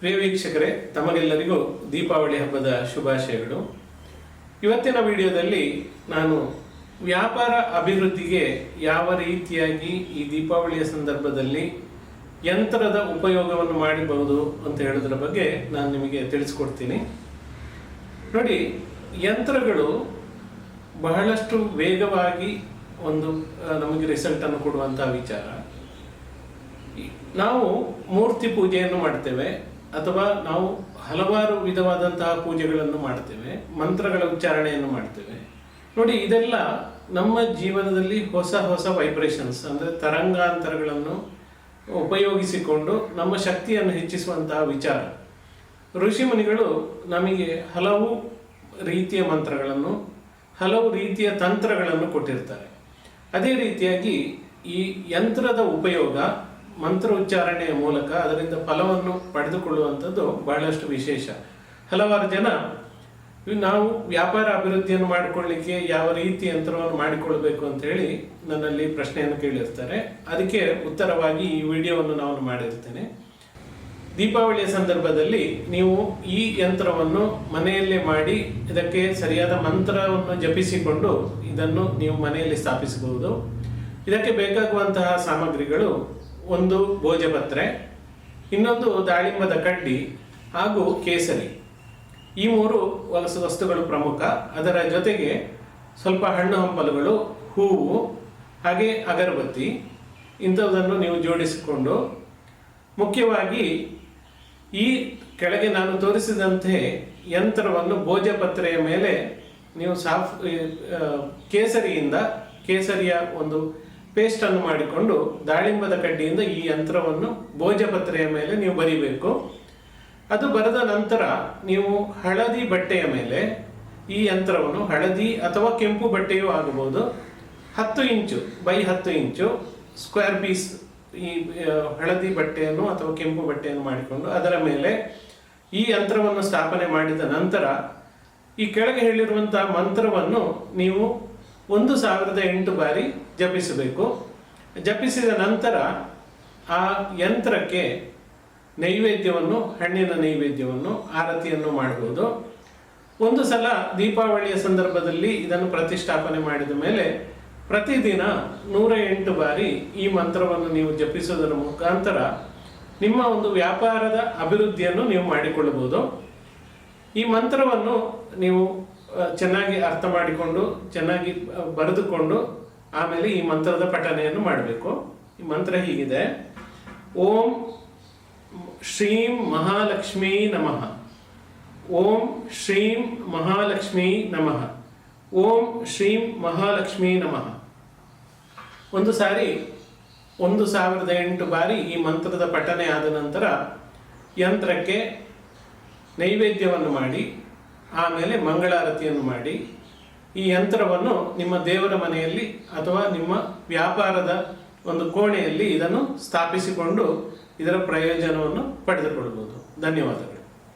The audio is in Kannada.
ಪ್ರಿಯ ವೀಕ್ಷಕರೇ, ತಮಗೆಲ್ಲರಿಗೂ ದೀಪಾವಳಿ ಹಬ್ಬದ ಶುಭಾಶಯಗಳು. ಇವತ್ತಿನ ವಿಡಿಯೋದಲ್ಲಿ ನಾನು ವ್ಯಾಪಾರ ಅಭಿವೃದ್ಧಿಗೆ ಯಾವ ರೀತಿಯಾಗಿ ಈ ದೀಪಾವಳಿಯ ಸಂದರ್ಭದಲ್ಲಿ ಯಂತ್ರದ ಉಪಯೋಗವನ್ನು ಮಾಡಬಹುದು ಅಂತ ಹೇಳೋದ್ರ ಬಗ್ಗೆ ನಾನು ನಿಮಗೆ ತಿಳಿಸ್ಕೊಡ್ತೀನಿ. ನೋಡಿ, ಯಂತ್ರಗಳು ಬಹಳಷ್ಟು ವೇಗವಾಗಿ ಒಂದು ನಮಗೆ ರಿಸಲ್ಟ್ ಅನ್ನು ಕೊಡುವಂತಹ ವಿಚಾರ. ನಾವು ಮೂರ್ತಿ ಪೂಜೆಯನ್ನು ಮಾಡ್ತೇವೆ. ಅಥವಾ ನಾವು ಹಲವಾರು ವಿಧವಾದಂತಹ ಪೂಜೆಗಳನ್ನು ಮಾಡ್ತೇವೆ, ಮಂತ್ರಗಳ ಉಚ್ಚಾರಣೆಯನ್ನು ಮಾಡ್ತೇವೆ. ನೋಡಿ, ಇದೆಲ್ಲ ನಮ್ಮ ಜೀವನದಲ್ಲಿ ಹೊಸ ಹೊಸ ವೈಬ್ರೇಷನ್ಸ್ ಅಂದರೆ ತರಂಗಾಂತರಗಳನ್ನು ಉಪಯೋಗಿಸಿಕೊಂಡು ನಮ್ಮ ಶಕ್ತಿಯನ್ನು ಹೆಚ್ಚಿಸುವಂತಹ ವಿಚಾರ. ಋಷಿಮುನಿಗಳು ನಮಗೆ ಹಲವು ರೀತಿಯ ಮಂತ್ರಗಳನ್ನು, ಹಲವು ರೀತಿಯ ತಂತ್ರಗಳನ್ನು ಕೊಟ್ಟಿರ್ತಾರೆ. ಅದೇ ರೀತಿಯಾಗಿ ಈ ಯಂತ್ರದ ಉಪಯೋಗ ಮಂತ್ರ ಉಚ್ಚಾರಣೆಯ ಮೂಲಕ ಅದರಿಂದ ಫಲವನ್ನು ಪಡೆದುಕೊಳ್ಳುವಂಥದ್ದು ಬಹಳಷ್ಟು ವಿಶೇಷ. ಹಲವಾರು ಜನ ನಾವು ವ್ಯಾಪಾರ ಅಭಿವೃದ್ಧಿಯನ್ನು ಮಾಡಿಕೊಳ್ಳಿಕ್ಕೆ ಯಾವ ರೀತಿ ಯಂತ್ರವನ್ನು ಮಾಡಿಕೊಳ್ಬೇಕು ಅಂತ ಹೇಳಿ ನನ್ನಲ್ಲಿ ಪ್ರಶ್ನೆಯನ್ನು ಕೇಳಿರ್ತಾರೆ. ಅದಕ್ಕೆ ಉತ್ತರವಾಗಿ ಈ ವಿಡಿಯೋವನ್ನು ನಾನು ಮಾಡಿರ್ತೇನೆ. ದೀಪಾವಳಿಯ ಸಂದರ್ಭದಲ್ಲಿ ನೀವು ಈ ಯಂತ್ರವನ್ನು ಮನೆಯಲ್ಲೇ ಮಾಡಿ ಇದಕ್ಕೆ ಸರಿಯಾದ ಮಂತ್ರವನ್ನು ಜಪಿಸಿಕೊಂಡು ಇದನ್ನು ನೀವು ಮನೆಯಲ್ಲಿ ಸ್ಥಾಪಿಸಬಹುದು. ಇದಕ್ಕೆ ಬೇಕಾಗುವಂತಹ ಸಾಮಗ್ರಿಗಳು ಒಂದು ಭೋಜಪತ್ರೆ, ಇನ್ನೊಂದು ದಾಳಿಂಬದ ಕಡ್ಡಿ ಹಾಗೂ ಕೇಸರಿ. ಈ ಮೂರು ವಲಸು ವಸ್ತುಗಳು ಪ್ರಮುಖ. ಅದರ ಜೊತೆಗೆ ಸ್ವಲ್ಪ ಹಣ್ಣು ಹಂಪಲುಗಳು, ಹೂವು, ಹಾಗೆ ಅಗರಬತ್ತಿ. ಇಂಥದ್ದನ್ನು ನೀವು ಜೋಡಿಸಿಕೊಂಡು, ಮುಖ್ಯವಾಗಿ ಈ ಕೆಳಗೆ ನಾನು ತೋರಿಸಿದಂತೆ ಯಂತ್ರವನ್ನು ಭೋಜಪತ್ರೆಯ ಮೇಲೆ ನೀವು ಸಾಫ್ ಕೇಸರಿಯಿಂದ, ಕೇಸರಿಯ ಒಂದು ಪೇಸ್ಟ್ ಅನ್ನು ಮಾಡಿಕೊಂಡು ದಾಳಿಂಬದ ಕಡ್ಡಿಯಿಂದ ಈ ಯಂತ್ರವನ್ನು ಭೋಜಪತ್ರೆಯ ಮೇಲೆ ನೀವು ಬರಿಬೇಕು. ಅದು ಬರೆದ ನಂತರ ನೀವು ಹಳದಿ ಬಟ್ಟೆಯ ಮೇಲೆ ಈ ಯಂತ್ರವನ್ನು ಹಳದಿ ಅಥವಾ ಕೆಂಪು ಬಟ್ಟೆಯೂ ಆಗಬಹುದು. ಹತ್ತು ಇಂಚು ಬೈ ಹತ್ತು ಇಂಚು ಸ್ಕ್ವೇರ್ ಪೀಸ್ ಈ ಹಳದಿ ಬಟ್ಟೆಯನ್ನು ಅಥವಾ ಕೆಂಪು ಬಟ್ಟೆಯನ್ನು ಮಾಡಿಕೊಂಡು ಅದರ ಮೇಲೆ ಈ ಯಂತ್ರವನ್ನು ಸ್ಥಾಪನೆ ಮಾಡಿದ ನಂತರ ಈ ಕೆಳಗೆ ಹೇಳಿರುವಂತಹ ಮಂತ್ರವನ್ನು ನೀವು ಒಂದು ಸಾವಿರದ ಎಂಟು ಬಾರಿ ಜಪಿಸಬೇಕು. ಜಪಿಸಿದ ನಂತರ ಆ ಯಂತ್ರಕ್ಕೆ ನೈವೇದ್ಯವನ್ನು, ಹಣ್ಣಿನ ನೈವೇದ್ಯವನ್ನು, ಆರತಿಯನ್ನು ಮಾಡಬಹುದು ಒಂದು ಸಲ ದೀಪಾವಳಿಯ ಸಂದರ್ಭದಲ್ಲಿ ಇದನ್ನು ಪ್ರತಿಷ್ಠಾಪನೆ ಮಾಡಿದ ಮೇಲೆ ಪ್ರತಿದಿನ ನೂರ ಎಂಟು ಬಾರಿ ಈ ಮಂತ್ರವನ್ನು ನೀವು ಜಪಿಸುವುದರ ಮುಖಾಂತರ ನಿಮ್ಮ ಒಂದು ವ್ಯಾಪಾರದ ಅಭಿವೃದ್ಧಿಯನ್ನು ನೀವು ಮಾಡಿಕೊಳ್ಳಬಹುದು. ಈ ಮಂತ್ರವನ್ನು ನೀವು ಚೆನ್ನಾಗಿ ಅರ್ಥ ಮಾಡಿಕೊಂಡು, ಚೆನ್ನಾಗಿ ಬರೆದುಕೊಂಡು ಆಮೇಲೆ ಈ ಮಂತ್ರದ ಪಠನೆಯನ್ನು ಮಾಡಬೇಕು. ಈ ಮಂತ್ರ ಹೀಗಿದೆ. ಓಂ ಶ್ರೀಂ ಮಹಾಲಕ್ಷ್ಮೀ ನಮಃ. ಓಂ ಶ್ರೀಂ ಮಹಾಲಕ್ಷ್ಮೀ ನಮಃ. ಓಂ ಶ್ರೀಂ ಮಹಾಲಕ್ಷ್ಮೀ ನಮಃ. ಒಂದು ಸಾರಿ, ಒಂದು ಸಾವಿರದ ಎಂಟು ಬಾರಿ ಈ ಮಂತ್ರದ ಪಠನೆ ಆದ ನಂತರ ಯಂತ್ರಕ್ಕೆ ನೈವೇದ್ಯವನ್ನು ಮಾಡಿ ಆಮೇಲೆ ಮಂಗಳಾರತಿಯನ್ನು ಮಾಡಿ ಈ ಯಂತ್ರವನ್ನು ನಿಮ್ಮ ದೇವರ ಮನೆಯಲ್ಲಿ ಅಥವಾ ನಿಮ್ಮ ವ್ಯಾಪಾರದ ಒಂದು ಕೋಣೆಯಲ್ಲಿ ಇದನ್ನು ಸ್ಥಾಪಿಸಿಕೊಂಡು ಇದರ ಪ್ರಯೋಜನವನ್ನು ಪಡೆದುಕೊಳ್ಳಬಹುದು. ಧನ್ಯವಾದಗಳು.